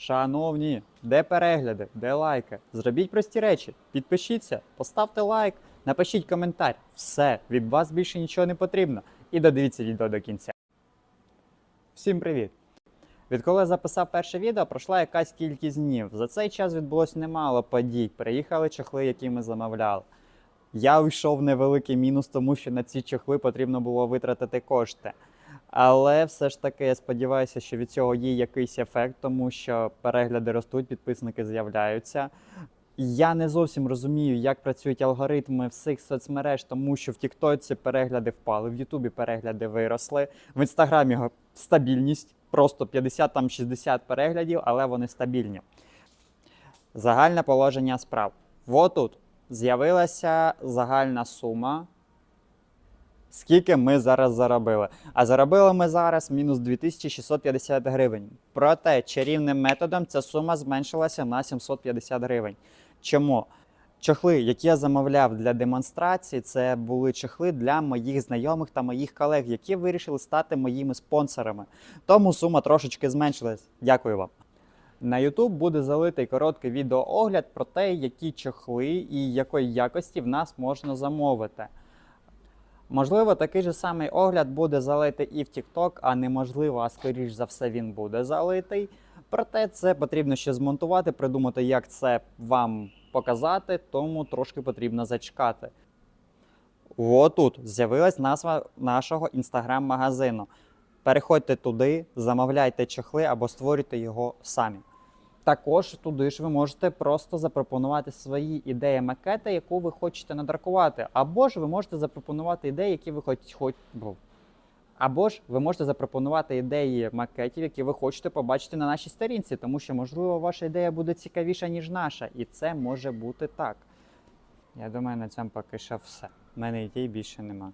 Шановні, де перегляди, де лайки? Зробіть прості речі. Підпишіться, поставте лайк, напишіть коментар. Все, від вас більше нічого не потрібно. І додивіться відео до кінця. Всім привіт! Відколи я записав перше відео, пройшла якась кількість днів. За цей час відбулось немало подій. Приїхали чохли, які ми замовляли. Я йшов в невеликий мінус, тому що на ці чохли потрібно було витратити кошти. Але все ж таки я сподіваюся, що від цього є якийсь ефект, тому що перегляди ростуть, підписники з'являються. Я не зовсім розумію, як працюють алгоритми всіх соцмереж, тому що в Тіктоці перегляди впали, в Ютубі перегляди виросли, в інстаграмі стабільність, просто 50 там 60 переглядів, але вони стабільні. Загальне положення справ. Вот тут з'явилася загальна сума. Скільки ми зараз заробили? А заробили ми зараз мінус 2650 гривень. Проте чарівним методом ця сума зменшилася на 750 гривень. Чому? Чохли, які я замовляв для демонстрації, це були чохли для моїх знайомих та моїх колег, які вирішили стати моїми спонсорами. Тому сума трошечки зменшилась. Дякую вам. На YouTube буде залитий короткий відеоогляд про те, які чохли і якої якості в нас можна замовити. Можливо, такий же самий огляд буде залитий і в TikTok, а неможливо, а скоріш за все він буде залитий. Проте це потрібно ще змонтувати, придумати, як це вам показати, тому трошки потрібно зачекати. Отут з'явилась назва нашого інстаграм-магазину. Переходьте туди, замовляйте чохли або створюйте його самі. Також туди ж ви можете просто запропонувати свої ідеї макети, яку ви хочете надракувати. Або ж ви можете запропонувати ідеї, які ви хоч, хоч... Або ж ви можете запропонувати ідеї макетів, які ви хочете побачити на нашій сторінці, тому що, можливо, ваша ідея буде цікавіша, ніж наша, і це може бути так. Я думаю, на цьому поки що все. У мене ідей більше нема.